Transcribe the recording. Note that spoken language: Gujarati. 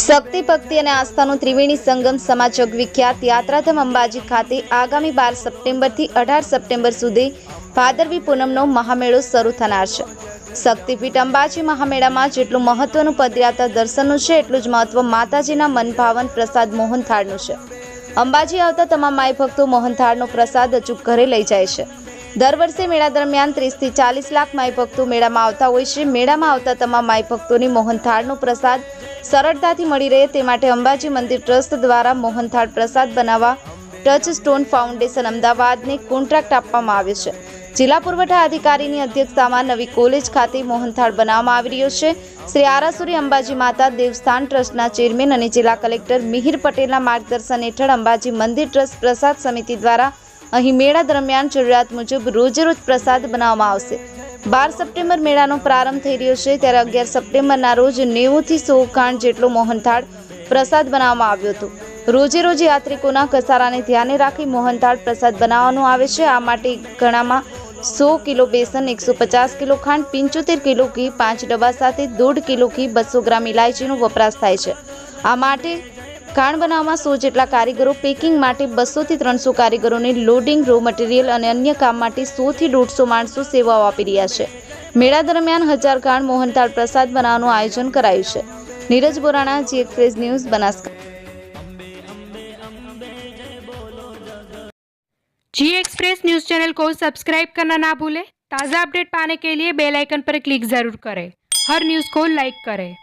શક્તિ, ભક્તિ અને આસ્થાનો ત્રિવેણી સંગમ સમાજક વિખ્યાત યાત્રાધામ અંબાજી ખાતે આગામી બાર સપ્ટેમ્બરથી અઢાર સપ્ટેમ્બર સુધી ભાદરવી પૂનમનો મહામેળો શરૂ થનાર છે. શક્તિપીઠ અંબાજી મહામેળામાં જેટલું મહત્વનું પદયાત્રા દર્શનનું છે, એટલું જ મહત્વ માતાજીના મનભાવન પ્રસાદ મોહનથાળનું છે. અંબાજી આવતા તમામ માય ભક્તો મોહનથાળનો પ્રસાદ અચૂક ઘરે લઈ જાય છે. દર વર્ષે મેળા દરમિયાન ત્રીસથી ચાલીસ લાખ માય ભક્તો મેળામાં આવતા હોય છે. મેળામાં આવતા તમામ માય ભક્તોની મોહનથાળનો પ્રસાદ સરળતાથી મળી રહે તે માટે અંબાજી મંદિર ટ્રસ્ટ દ્વારા મોહનથાળ પ્રસાદ બનાવવા ટચ સ્ટોન ફાઉન્ડેશન અમદાવાદને કોન્ટ્રાક્ટ આપવામાં આવ્યો છે. જિલ્લા પુરવઠા અધિકારીની અધ્યક્ષતામાં નવી કોલેજ ખાતે મોહનથાળ બનાવવામાં આવી રહ્યો છે. શ્રી આરાસુરી અંબાજી માતા દેવસ્થાન ટ્રસ્ટના ચેરમેન અને જિલ્લા કલેક્ટર મિહિર પટેલના માર્ગદર્શન હેઠળ અંબાજી મંદિર ટ્રસ્ટ પ્રસાદ સમિતિ દ્વારા અહીં મેળા દરમિયાન જરૂરિયાત મુજબ રોજેરોજ પ્રસાદ બનાવવામાં આવશે. બાર સપ્ટેમ્બર મેળાનો પ્રારંભ થઈ રહ્યો છે, ત્યારે અગિયાર સપ્ટેમ્બરના રોજ નેવુંથી સો ખાંડ જેટલો મોહનથાળ પ્રસાદ બનાવવામાં આવ્યો હતો. રોજે રોજ યાત્રિકોના ઘસારાને ધ્યાને રાખી મોહનથાળ પ્રસાદ બનાવવાનું આવે છે. આ માટે ઘણામાં સો કિલો બેસન, એકસો પચાસ કિલો ખાંડ, પંચોતેર કિલો ઘી, પાંચ ડબ્બા સાથે દોઢ કિલો ઘી, બસો ગ્રામ ઇલાયચીનો વપરાશ થાય છે. આ માટે ખાંડ બનાવવામાં સો જેટલા કારીગરો પેકિંગ માટે બસોથી ત્રણસો કારીગરોને લોડિંગ રો મટીરિયલ અને અન્ય કામ માટે સોથી દોઢસો માણસો સેવાઓ આપી રહ્યા છે મેળા દરમિયાન હજાર ખાંડ મોહનથાળ પ્રસાદ બનાવવાનું આયોજન કરાયું છે Neeraj Borana G express news Banaskantha G express news channel को सब्सक्राइब करना ना भूलें ताज़ा अपडेट पाने के लिए बेल आइकन पर क्लिक ज़रूर करें हर न्यूज़ को लाइक करें